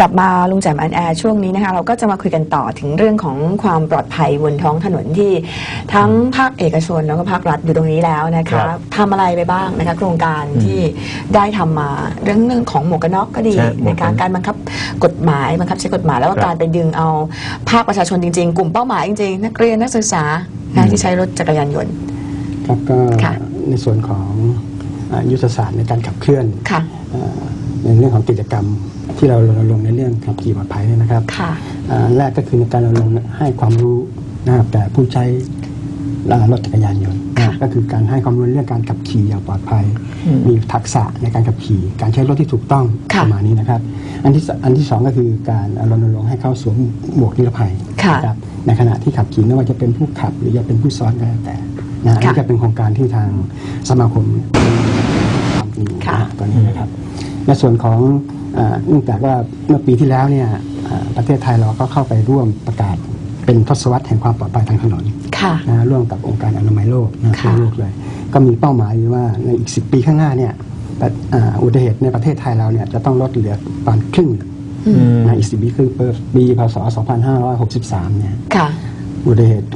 กลับมาลุงแจ่มอันแอร์ช่วงนี้นะคะเราก็จะมาคุยกันต่อถึงเรื่องของความปลอดภัยบนท้องถนนที่ทั้งภาคเอกชนแล้วก็ภาครัฐอยู่ตรงนี้แล้วนะครัคะบทำอะไรไปบ้างนะคะโครงการที่ได้ทำมาเรื่องเรื่องของหมวกกันน็อกก็ดีใช่หมในวกกันการการบังคับกฎหมายบังคับใช้กฎหมายแล้วก็ครับการไปดึงเอาภาคประชาชนจริง ๆ กลุ่มเป้าหมายจริงๆนักเรียนนักศึกษานะที่ใช้รถจักรยานยนต์ ครับก็ค่ะ ในส่วนของอ่ายุทธศาสตร์ในการขับเคลื่อนค่ะ อ่าในเรื่องของกิจกรรม ที่เรารณรงค์ในเรื่องขับขี่ปลอดภัยเนี่ยนะครับค่ะอ่าแรกก็คือในการรณรงค์ให้ความรู้นะครับแต่ผู้ใช้รถจักรยานยนต์นะครับก็คือการให้ความรู้เรื่องการขับขี่อย่างปลอดภัย มีทักษะในการขับขี่ การใช้รถที่ถูกต้องค่ะประมาณนี้นะครับ อันที่สอันที่สองก็คือการรณรงค์ให้เข้าสวมหมวกนิรภัยค่ะนะครับในขณะที่ขับขี่ไม่ว่าจะเป็นผู้ขับหรือจะเป็นผู้ซ้อนก็แล้วแต่นะอันค่ะนี้ก็เป็นโครงการที่ทางสมาคมทำอยู่ค่ะนะตอนนี้นะครับในส่วนของอ่า เนื่องจากว่าเมื่อปีที่แล้วเนี่ยอ่าประเทศไทยเราก็เข้าไปร่วมประกาศเป็นทศวรรษแห่งความปลอดภัยทางถนนค่ะนะร่วมกับองค์การอนามัยโลกนะค่ะทั่วโลกเลย ก็มีเป้าหมายอยู่ว่าในอีก 10 ปีข้างหน้าเนี่ยประอ่าอุบัติเหตุในประเทศไทยเราเนี่ยจะต้องลดเหลือประมาณครึ่งอืมนะอีก10ปีครึ่งปีพศ2563เนี่ยค่ะอุบัติเหตุ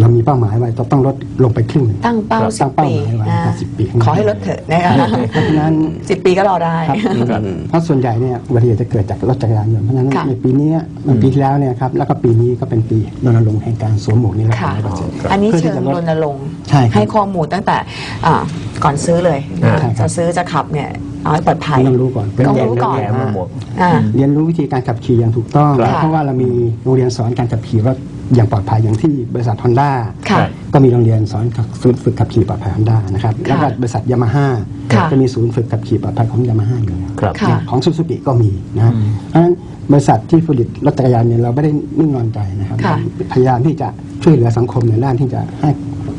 เรามีเป้าหมายไว้จะต้องลดลงไปครึ่งหนึ่งตั้งเป้าครับสิบตั้งเป้าปีหมายไว้นะครับ10ปีข้างหน้าขอให้ลดเถอะนะคะเพราะฉะนั้น สิบปีก็รอได้ ครับ เพราะส่วนใหญ่เนี่ยอุบัติเหตุจะเกิดจากรถจักรยานยนต์เพราะฉะนั้นค่ะ ในปีนี้มันปีที่แล้วเนี่ยครับแล้วก็ปีนี้ก็เป็นปีรณรงค์แห่งการสวมหมวกนิรภัค่ะ ยร้อยเปอร์เซ็นต์ อันนี้พื่เชิที่งจะลดรณรงค์ใช่ครับให้ข้อมูลตั้งแต่อ่าก่อนซื้อเลยอ่าใช่ครับจะซื้อจะขับเนี่ยเอาให้ปลอดภัย ต้องรู้ก่อนต้องรู้ก่อน แย่มาหมดอ่า เรียนรู้วิธีการขับขี่อย่างถูกต้อง ครับ เพราะว่าเรามีโรงเรียนสอนการขับขี่ว่า อย่างปลอดภัยอย่างที่บริษัทฮอนด้าค่ะก็มีโรงเรียนสอนศูนย์ฝึกขับขี่ปลอดภัยฮอนด้านะครับแล้วก็บริษัทยามาฮ่าค่ะก็มีศูนย์ฝึกขับขี่ปลอดภัยของยามาฮ่าอยู่แล้วครับค่ะ ของซูซูกิก็มีนะอืมเพราะฉะนั้นบริษัทที่ผลิตรถจักรยานเนี่ยเราไม่ได้นิ่งนอนใจนะครับค่ะ พยายามที่จะช่วยเหลือสังคมในด้านที่จะให้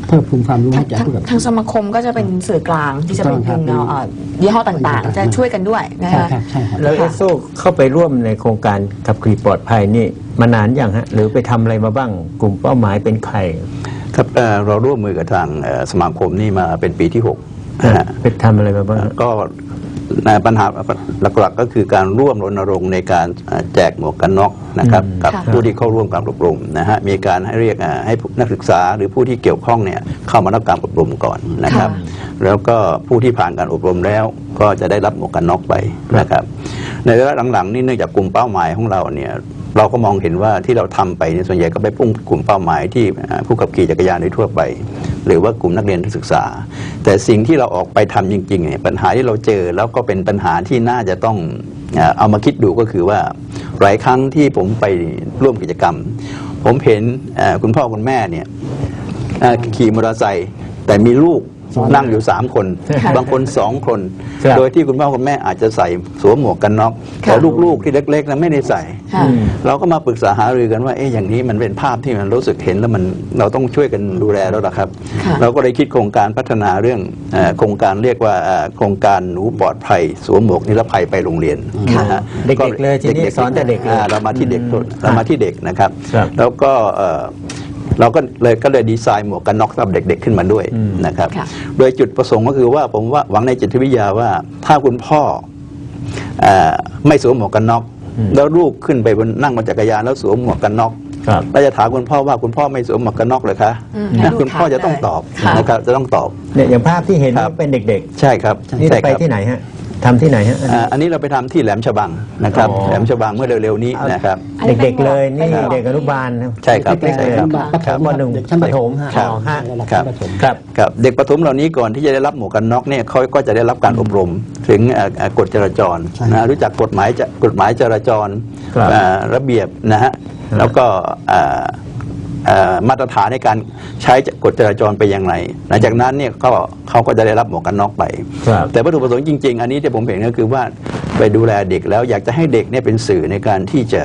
เพิ่มพูนความรู้ทาให้งแก่ผู้ขับ ทางสมาคมก็จะเป็นสื่อกลางที่จะเป็นถูกต้องดึงครับ เอาอ่ายี่ห้อต่างๆ จะช่วยกันด้วยนะใช่คะ ครับใช่ครับ แล้วเอสโซเข้าไปร่วมในโครงการขับขี่ปลอดภัยนี่มานานอย่างฮะ หรือไปทำอะไรมาบ้าง กลุ่มเป้าหมายเป็นใครครับเอ่อเราร่วมมือกับทางเอ่อสมาคมนี่มาเป็นปีที่6นะฮะไปทำอะไรมาบ้างฮะ ก็ ในปัญหาหลักๆก็คือการร่วมรณรงค์ในการเอ่อแจกหมวกกันน็อกนะครับอืมกับค่ะผู้ที่เข้าร่วมการอบรมนะฮะมีการให้เรียกเอ่อให้นักศึกษาหรือผู้ที่เกี่ยวข้องเนี่ยเข้ามารับการอบรมก่อนนะครับ แล้วก็ผู้ที่ผ่านการอบรมแล้วก็จะได้รับหมวกกันน็อกไปนะครับ ในระยะหลังๆนี่เนื่องจากกลุ่มเป้าหมายของเราเนี่ยเราก็มองเห็นว่าที่เราทำไปเนี่ยส่วนใหญ่ก็ไปพุ่งกลุ่มเป้าหมายที่เอ่อผู้ขับขี่จักรยานโดยทั่วไป หรือว่ากลุ่มนักเรียนนักศึกษา แต่สิ่งที่เราออกไปทำจริงๆเนี่ยปัญหาที่เราเจอแล้วก็เป็นปัญหาที่น่าจะต้องเอามาคิดดูก็คือว่าหลายครั้งที่ผมไปร่วมกิจกรรม ผมเห็นคุณพ่อคุณแม่เนี่ยขี่มอเตอร์ไซค์แต่มีลูก นั่งอยู่สามคนค่ะบางคนสองคนครับโดยที่คุณพ่อคุณแม่อาจจะใส่สวมหมวกกันน็อกค่ะแต่ลูกๆที่เล็กๆนั้นไม่ได้ใส่ค่ะอืมเราก็มาปรึกษาหารือกันว่าเอ๊ะอย่างนี้มันเป็นภาพที่มันรู้สึกเห็นแล้วมันเราต้องช่วยกันดูแลแล้วล่ะครับค่ะเราก็เลยคิดโครงการพัฒนาเรื่องเอ่อโครงการเรียกว่าเอ่อโครงการหนูปลอดภัย สวมหมวกนิรภัยไปโรงเรียนค่ะนะฮะเด็กๆเลยทีนี้ด็ๆสอนแต่เด็กเลยอ่าเรามาที่เด็กอืมเรามาที่เด็กนะครับครับแล้วก็ เอ่อเราก็เลยก็เลยดีไซน์หมวกกันน็อกสำหรับเด็ก ๆ ขึ้นมาด้วยอืมนะครับค่ะโดยจุดประสงค์ก็คือว่าผมว่าหวังในจิตวิทยาว่า ถ้าคุณพ่อเออไม่สวมหมวกกันน็อกอืมแล้วลูกขึ้นไปบนนั่งบนจักรยานแล้วสวมหมวกกันน็อกครับเราจะถามคุณพ่อว่าคุณพ่อไม่สวมหมวกกันน็อกเลยคะอืมนะให้ลูกคุณพ่อจะต้องถามเลยตอบค่ะนะครับจะต้องตอบเนี่ยอย่างภาพที่เห็นครับเป็นเด็กใช่ครับๆนี่ใช่จะไปครับที่ไหนฮะ ทำที่ไหนฮะ อ่าอันนี้เราไปทำที่แหลมฉบังนะครับ อ๋อ แหลมฉบังเมื่อเร็วๆนี้นะครับ อันนี้เป็นเด็กๆเลยนี่เป็นหมวก เด็กอนุบาลนะใช่ครับเล็กๆเลยใช่ครับครับปมหนึ่งเด็กชั้นประถมฮะครับอ๋อฮะระดับครับชั้นประถม ครับ ครับเด็กประถมเหล่านี้ก่อนที่จะได้รับหมวกกันน็อกเนี่ยเขาก็จะได้รับการอบรมถึงเอ่อเอ่อกฎจราจรใช่ นะรู้จักกฎหมายจะกฎหมายจราจรครับเอ่อระเบียบนะฮะแล้วก็เอ่อเอ่อ มาตรฐานในการใช้กฎจราจรไปอย่างไร หลังจากนั้นเนี่ยก็เขาก็จะได้รับหมวกกันน็อกไปครับแต่วัตถุประสงค์จริง ๆ อันนี้ที่ผมเห็นก็คือว่าไปดูแลเด็กแล้วอยากจะให้เด็กเนี่ยเป็นสื่อในการที่จะ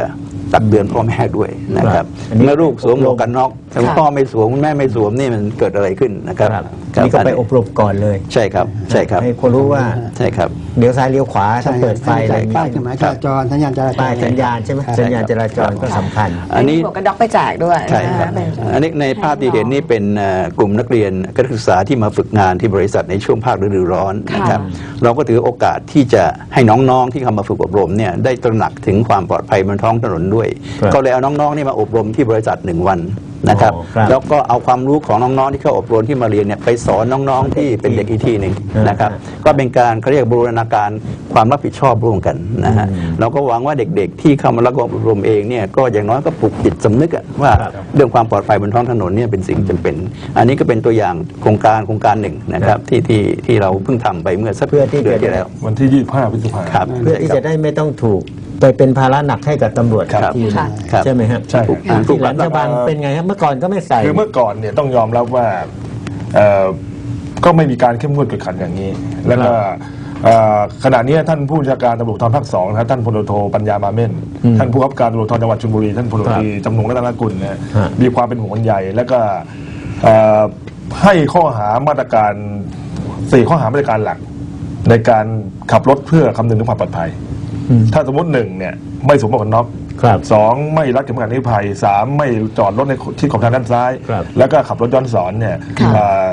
ตักเตือนพ่อแม่ด้วยนะคครัรับบอันนี้เมื่อลูกสวมหมวกกันน็อกแต่คุณค่ะพ่อไม่สวมคุณแม่ไม่สวมนี่มันเกิดอะไรขึ้นนะครับครับครับนี่ก็ไปอบรมก่อนเลยใช่ครับใช่ครับให้คนรู้ว่าใช่ครับเลี้ยวซ้ายเลี้ยวขวาต้องเปิดไฟอะไรอย่างป้ายนี้เครื่องหมายจราจรสัญญาณจราจรป้ายสัญญาณใช่ไหมครับสัญญาณจราจรก็สำคัญ อันนี้มีหมวกกันน็อกไปแจกด้วยใช่ครับนะะเป็นอันนี้ในภาพที่เห็นนี่เป็นเอ่อกลุ่มนักเรียนนักศึกษาที่มาฝึกงานที่บริษัทในช่วงภาคฤดูร้อนนะครับเราก็ถือโอกาสที่จะให้น้องๆที่เข้ามาฝึกอบรมเนี่ยได้ตระหนักถึงความปลอดภัยบนท้องถนนด้วยครับก็เลยเอาน้องๆนี่มาอบรมที่บริษัทหนึ่งวัน นะครับอ๋อครับแล้วก็เอาความรู้ของน้องๆที่เข้าอบรมที่มาเรียนเนี่ยไปสอนน้องๆที่เป็นเด็กอีกทีหนึ่งนะครับก็เป็นการเขาเรียกบูรณาการความรับผิดชอบร่วมกันนะฮะอืมเราก็หวังว่าเด็กๆ ที่เข้ามารับการอบรมเองเนี่ยก็อย่างน้อยก็ปลุกจิตสำนึกอะว่าครับเรื่องความปลอดภัยบนท้องถนนเนี่ยเป็นสิ่งจำเป็น อันนี้ก็เป็นตัวอย่างโครงการโครงการหนึ่งนะครับที่ที่ที่เราเพิ่งทำไปเมื่อสักเพื่อที่เดือนจะที่แล้ว วันที่25พฤษภาครับเพื่อที่จะได้ไม่ต้องถูก ไปเป็นภาระหนักให้กับตำรวจครับ ที่ค่ะครับใช่ไหมครับใช่อ่าที่แหลมฉบังเป็นไงครับเมื่อก่อนก็ไม่ใส่ คือเมื่อก่อนเนี่ยต้องยอมรับว่าเอ่อก็ไม่มีการเข้มงวดกวดขันอย่างนี้ แล้วก็เอ่อขณะนี้ท่านผู้บัญชาการตำรวจภูธรภาคสองนะท่านพลโทปัญญามาเม่นอืมท่านผู้ว่าการตำรวจภูธรจังหวัดชลบุรี ท่านพลตรีจำนงรัตนกุลนะฮะ มีความเป็นห่วงใหญ่แล้วก็เอ่อให้ข้อหามาตรการสี่ข้อหามาตรการหลัก ในการขับรถเพื่อคำนึงถึงความปลอดภัยอืม ถ้าสมมติหนึ่งเนี่ยไม่สวมหมวกกันน็อกครับสองไม่รัดเข็มขัดนิรภัยสามไม่จอดรถในที่ขอบทางด้านซ้าย ครับ แล้วก็ขับรถย้อนสอนเนี่ยค่ะเอ่อ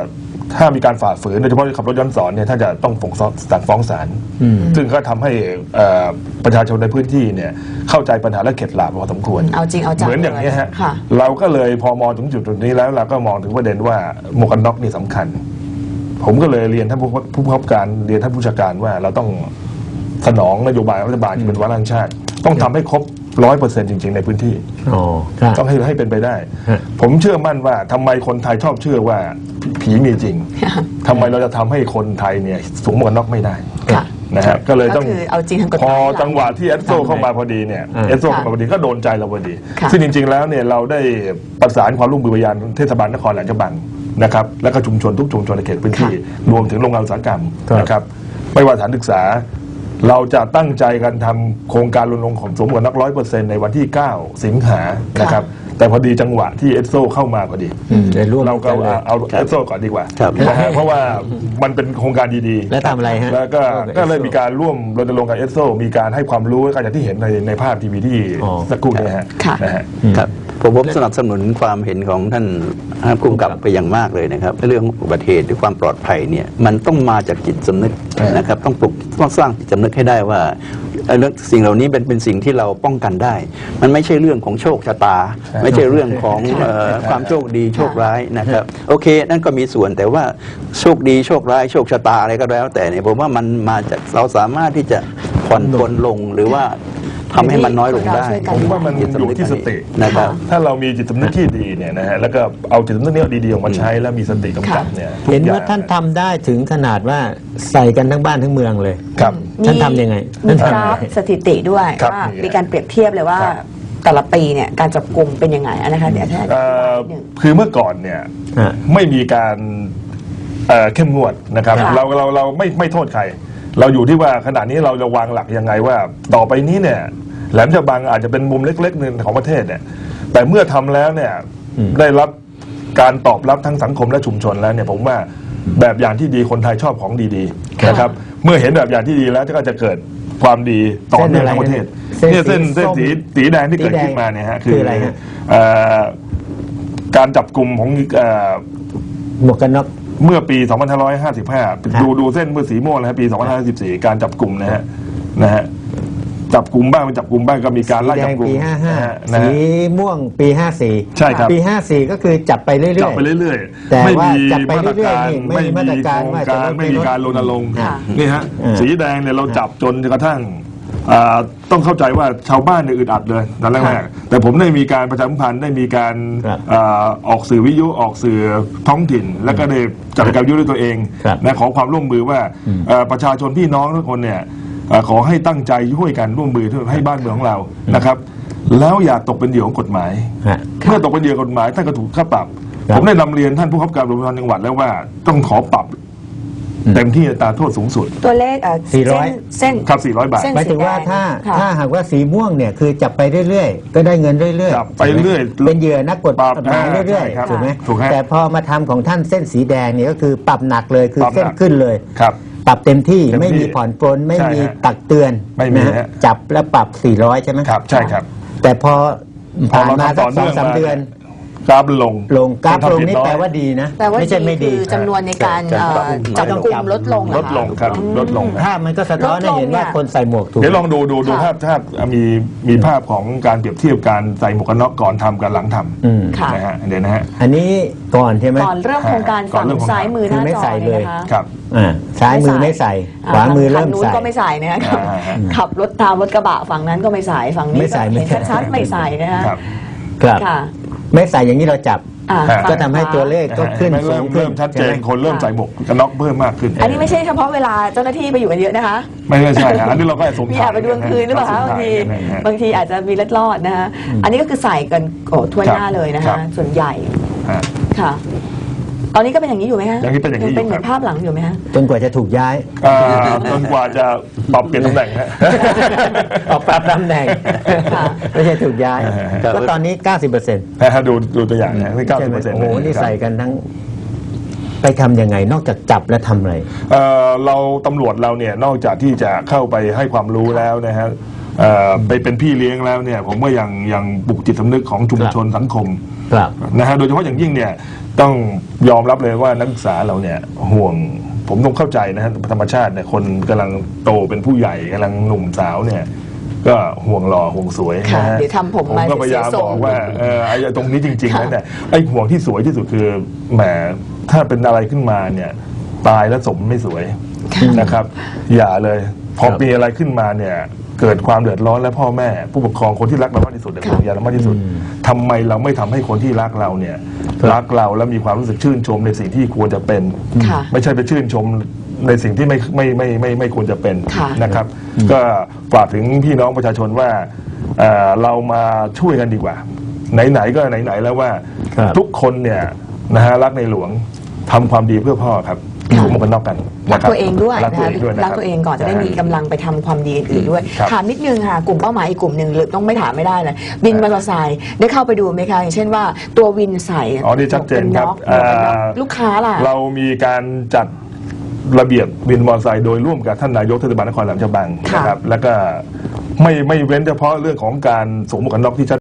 ถ้ามีการฝ่าฝืนโดยเฉพาะขับรถย้อนสอนเนี่ยถ้าจะต้องฟ้องสั่งฟ้องศาลอืมซึ่งก็ทำให้เอ่อประชาชนในพื้นที่เนี่ยเข้าใจปัญหาและเข็ดหลาบพอสมควรเอาจริงเอาจังเหมือนอย่างนี้ฮะ ค่ะ เราก็เลยพอมองถึงจุดจุดนี้แล้วเราก็มองถึงประเด็นว่าหมวกกันน็อกนี่สำคัญ ผมก็เลยเรียนท่านผู้ผู้ประกอบการเรียนท่านผู้จัดการว่าเราต้อง สนองนโยบายรัฐบาลที่เป็นวาระแห่งชาติ ต้องทำให้ครบร้อยเปอร์เซ็นต์จริง ๆ ในพื้นที่ อ๋อครับ ต้องให้ให้เป็นไปได้ ฮะ ผมเชื่อมั่นว่าทำไมคนไทยชอบเชื่อว่าผีผีมีจริงทำไมเราจะทำให้คนไทยเนี่ยสวมหมวกกันน็อกไม่ได้ค่ะ นะฮะก็เลยต้องก็คือเอาจริงทางกฎหพมายอหลักจังหวะที่เอสโซเข้ามาพอดีเนี่ยอ่า เอสโซเข้ามาพอดีก็โดนใจเราพอดี ค่ะ ซึ่งจริง ๆ แล้วเนี่ยเราได้ประสานความร่วมมือไปยังเทศบาลนครแหลมฉบังนะครับแล้วก็ชุมชนทุกชุมชนในเขตพื้นที่ รวมถึงโรงงานอุตสาหกรรมครับ นะครับไม่ว่าสถานศึกษา เราจะตั้งใจกันทำโครงการรณรงค์ของสมหมวกกนน็อกร้อยเปอร์เซ็นต์ในวันที่ 9 สิงหานะครับ แต่พอดีจังหวะที่เอสโซเข้ามาพอดีอืมได้ร่วมเราก็กันเลยเอาเอสโซก่อนดีกว่าครับนะฮะเพราะว่ามันเป็นโครงการดีๆ แล้วทำอะไรฮะแล้วก็ร่วมกับก็เลย ESO มีการร่วมรณรงค์กับเอสโซมีการให้ความรู้ก็อย่างที่เห็นในในภาพทีวีที่อ๋อสักครู่นี้ฮะค่ะนะฮะครับผมผมสนับสนุนความเห็นของท่านท่านผู้กำกับไปอย่างมากเลยนะครับเรื่องอุบัติเหตุหรือความปลอดภัยเนี่ยมันต้องมาจากจิตสำนึกนะครับต้องปลุกต้องสร้างจิตสำนึกให้ได้ว่า เอ่อเรื่องสิ่งเหล่านี้เป็นเป็นสิ่งที่เราป้องกันได้ มันไม่ใช่เรื่องของโชคชะตา ไม่ใช่เรื่องของเอ่อความโชคดีโชคร้ายนะครับโอเค นั่นก็มีส่วนแต่ว่าโชคดีโชคร้ายโชคชะตาอะไรก็แล้ว แต่เนี่ยผมว่ามันมาจากเราสามารถที่จะผ่อนปลนลงหรือว่า ทำให้มันน้อยลงได้เราช่วยกันผมว่ามันอยู่ที่สตินะครับ ถ้าเรามีจิตสำนึกที่ดีเนี่ยนะฮะแล้วก็เอาจิตสำนึกเนี้ดีๆออกมาใช้แล้วมีสติกำกับเนี่ยทุกเห็นอย่งว่าท่านทำได้ถึงขนาดว่าใส่กันทั้งบ้านทั้งเมืองเลยครับท่านทำยังไงมีท่านกทำยังราไงฟสถิติด้วยครับว่ามีมีการเปรียบเทียบเลยว่าครับแต่ละปีเนี่ยการจับกลุ่มเป็นยังไงอะนะคะเดี๋ยวท่านอธิเอ่บายอนิดนึงคือเมื่อก่อนเนี่ยฮะไม่มีการเอ่อเข้มงวดนะครับค่ะเราเราเราไม่ไม่โทษใคร เราอยู่ที่ว่าขณะนี้เราจะวางหลักยังไงว่า ต่อไปนี้เนี่ย แหลมฉบังอาจจะเป็นมุมเล็กๆหนึ่งของประเทศเนี่ย แต่เมื่อทำแล้วเนี่ยอืมได้รับการตอบรับทั้งสังคมและชุมชนแล้วเนี่ยผมว่าแบบอย่างที่ดีคนไทยชอบของดีๆนะครับ เมื่อเห็นแบบอย่างที่ดีแล้วก็จะเกิดความดีต่อเนื่องทั้งประเทศเส้นเนี่ยเส้นสีเส้นส้มสีสีแดงที่เกิดสีแดงขึ้นมาเนี่ยฮะคืออะไรฮะเอ่อการจับกลุ่มของเอ่อหมวกกันน็อก เมื่อปี 2555 ดูดูเส้นเมื่อสีม่วงนะฮะปี 2554 การจับกลุ่มนะฮะนะฮะจับกลุ่มบ้างไม่จับกลุ่มบ้างก็มีการไล่สีแดจับงกลุ่มปีนะฮะ55นะสีฮะ ม่วงปี54ใช่ครับ ปี54ก็คือจับไปเรื่อยๆ จับไปเรื่อยๆแต่ไม่ว่ามีจับไปมาตรเรื่อยการๆนี่ไม่ไม่มีมีมาตรการโครงว่าจะการลดไม่มีการรณรงค์ค่ะ นี่ฮะอืมสีแดงเนี่ยเราจับจนกระทั่งอ่า ต้องเข้าใจว่าชาวบ้านเนี่ยอึดอัดเลยตอนแรกๆแต่ผมได้มีการประชาสัมพันธ์ได้มีการครับอ่าออกสื่อวิทยุออกสื่อท้องถิ่น แล้วก็ได้จัดการยุทธด้วยตัวเองครับ นะขอความร่วมมือว่าอืมเอ่อประชาชนพี่น้องทุกคนเนี่ยเอ่อขอให้ตั้งใจช่วยกันร่วมมือเพื่อให้บ้านเมืองของเรานะครับ แล้วอย่าตกเป็นเหยื่อของกฎหมาย ฮะ เมื่อตกเป็นเหยื่อกฎหมายท่านก็ถูกค่าปรับ ครับผมได้นำเรียนท่านผู้ขับการตำรวจจังหวัดแล้วว่าต้องขอปรับอืม เต็มที่อัตราโทษสูงสุด ตัวเลขเอ่อสี่ร้อย เส้นครับ 400 บาท เส้น หมายถึงว่าถ้าค่ะ ถ้าหากว่าสีม่วงเนี่ยคือจับไปเรื่อยๆ ก็ได้เงินเรื่อยๆจับไปเรื่อยเป็นเหยื่อนักกฎปรับหมายเรื่อยใช่ครับๆถูกไหมถูกฮะแต่พอมาทำของท่านเส้นสีแดงเนี่ยก็คือปรับหนักเลยคือปรับหนัก เส้นขึ้นเลย ครับ ปรับเต็มที่เต็มที่ไม่มีผ่อนปลนไม่ใช่มีฮะตักเตือนไม่มีนะฮะ ฮะจับแล้วปรับ 400 ใช่ไหมครับ ใช่ครับ แต่พอพอผ่านเรามาทำสัต่อกสอเนื่งองสามมาเดือน กราฟลงลงกราฟคนลทำงผินี่อยแปลว่าดีนะแปลว่าไม่ใช่ไม่ดีคือจำนวนในการจะเอ่อปรับจับกลุ่มลดลงเหรอลดลงครับลดลงครับภาพมันก็สะท้อนให้ลดลงเห็นว่าเนี่ยคนใส่หมวกถูก เดี๋ยวลองดูดูดูค่ะภาพภาพมีมีภาพของการเปรียบเทียบการใส่หมวกกันน็อกก่อนทำกับหลังทอืม ค่ะำนะฮะเดี๋ยวนะฮะ อันนี้ก่อนใช่ไหม ก่อนเริ่มโครงการก่อนฝั่งเริ่มโครงการ ซ้ายมือหน้าคือไม่จอใส่เนี่ยเลยนะคะครับ อ่าซ้ายมือไม่ใส่ ขวามือเริ่มทงนู้นใส่ก็ไม่ใส่นะคะอ่าฮะ ขับรถตามรถกระบะฝั่งนั้นก็ไม่ใส่ฝั่งนี้ไม่ใส่ก็ไม่เห็นใส่ ชัดๆไม่ใส่นะคะครับ ครับ ค่ะ ไม่ใส่อย่างนี้เราจับ อ่าฮะก็ทำให้ตัวเลขก็ขึ้นเห็นไหมสูเริ่งมขึ้นเริ่มชัดเจนใไหม คนเริ่มใส่หมวกกันน็อกเพิ่มมากขึ้นอันนี้ไม่ใช่เฉพาะเวลาเจ้าหน้าที่ไปอยู่กันเยอะนะคะ ไม่ไม่ใช่ฮะอันนี้เราก็สมมีถ่าอายจไปดูกลางคืนหรือเปล่าคะบางทีนะฮะบางทีอาจจะมีเล็ดลอดนะคะอันนี้ก็คือใส่กันโอ้ทั่วหน้าเลยนะครัคะบส่วนใหญ่ฮะค่ะ ตอนนี้ก็เป็นอย่างนี้อยู่ไหมฮะอย่างนี้เป็นอย่างนี้อยู่เป็นเหมือนครับ ภาพหลังอยู่ไหมฮะ จนกว่าจะถูกย้ายเอ่อจนกว่าจะปรับเปลี่ยนตำแหน่งฮะ ออกปรับตำแหน่งค่ะ ไม่ใช่ถูกย้าย ครับ ก็ตอนนี้ 90%เปอร์เซ็นต์นะฮะดูดูตัวอย่างนะที่เก้าใช่สิบไหมเปอร์เซ็นต์โอ้โหนี่ใส่กันทั้ง ไปทำยังไง นอกจากจับและทำอะไรเอ่อเราตำรวจเราเนี่ยนอกจากที่จะเข้าไปให้ความรู้แล้วนะฮะเอ่อไปเป็นพี่เลี้ยงแล้วเนี่ยผมก็ยังยังปลุกจิตสำนึกของชุมชนสังคม ครับ นะฮะโดยเฉพาะอย่างยิ่งเนี่ย ต้องยอมรับเลยว่านักศึกษาเราเนี่ยห่วงผมต้องเข้าใจนะฮะธรรมชาติเนี่ยคนกำลังโตเป็นผู้ใหญ่กำลังหนุ่มสาวเนี่ยก็ห่วงหล่อห่วงสวยค่ะนะฮะเดี๋ยวทำผมผมมาก็พยายามเสียทรงบอกว่าเออไอ้ตรงนี้จริงๆค่ะแล้วเนี่ยไอ้ห่วงที่สวยที่สุดคือแหมถ้าเป็นอะไรขึ้นมาเนี่ยตายแล้วสมไม่สวยนะครับ อย่าเลย พอครับมีอะไรขึ้นมาเนี่ย เกิดความเดือดร้อนและพ่อแม่ ผู้ปกครองคนที่รักเรามากที่สุดเนี่ยค่ะห่วงใยเรามากที่สุดทำไมเราไม่ทำให้คนที่รักเราเนี่ยรักเราแล้วมีความรู้สึกชื่นชมในสิ่งที่ควรจะเป็น ค่ะไม่ใช่ไปชื่นชมในสิ่งที่ไม่ไม่ไม่ไม่ไม่ควรจะเป็นค่ะ นะครับ ก็ฝากถึงพี่น้องประชาชนว่าเอ่อเรามาช่วยกันดีกว่า ไหนๆก็ไหนๆแล้วว่าครับ ทุกคนเนี่ยนะฮะรักในหลวงทำความดีเพื่อพ่อครับค่ะ สวมหมวกกันน็อกกันรักนะคบตัวเองด้วยรักนะตัวคะเองด้วยนะรักตัวเองก่อนจะได้มีกำลังไปทำความดีอื่นๆด้วย ครับถามนิดนึงค่ะกลุ่มเป้าหมายอีกกลุ่มหนึ่งหรือต้องไม่ถามไม่ได้เลยบินมอเตอร์ไซค์ได้เข้าไปดูไหมคะอย่างเช่นว่าตัววินใส่อ๋อนี่ชัดเจนครับหมวกกันน็อกอ่า ลูกค้าล่ะ เรามีการจัดระเบียบวินมอเตอร์ไซค์โดยร่วมกับท่านนายกเทศบาลนครแหลมฉบังค่ะ นะครับ แล้วก็ไม่ไม่เว้นเฉพาะเรื่องของการสวมหมวกกันน็อกที่ชัด